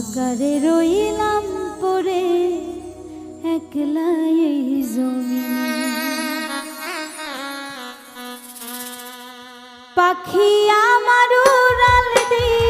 হাহাকারে রইলাম পরে একলা এই জমিনে। পাখি আমার উড়াল দিয়া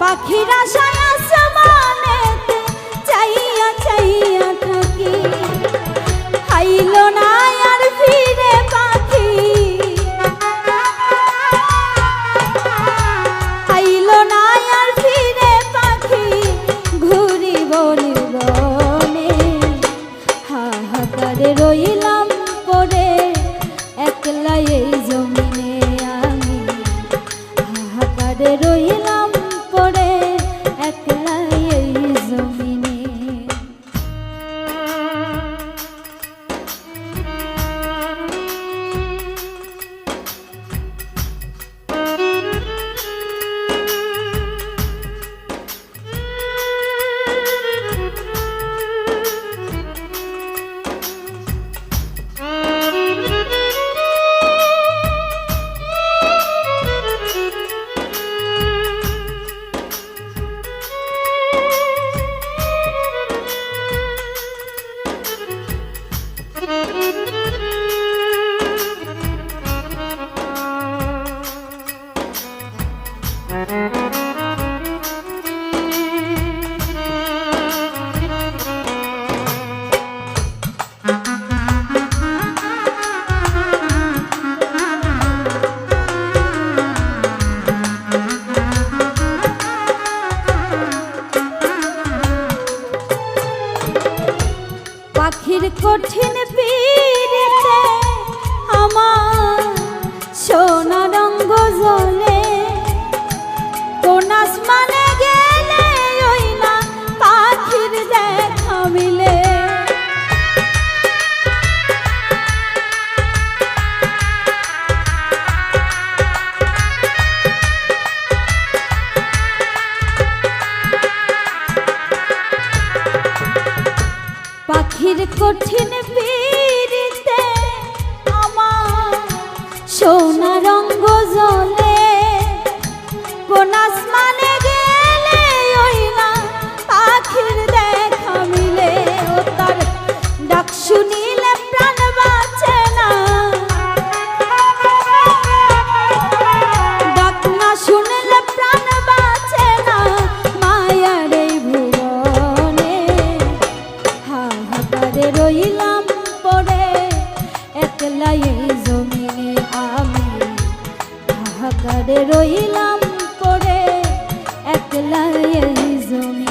পাখির চাইয়া চাইয়া থাকি। না পাখি। না ফিরে পাখি। ঘুরি বনে রইলাম পরে একলা এই জমিনে আমি। রইলাম কঠিন পীড়িতে পাখির কঠিন পীড়িতে আমার সোনা পরে একলাই জমিনে আমি হাহাকারে রইলাম পরে একলাই এই জমিনে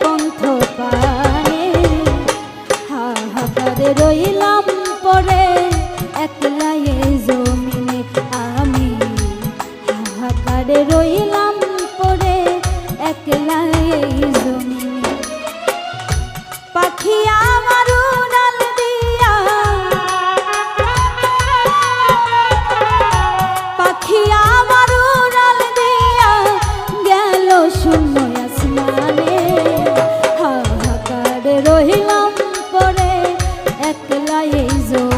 পন্থ পানে। হা হা পরে রহিলাম পরে একলাই জোর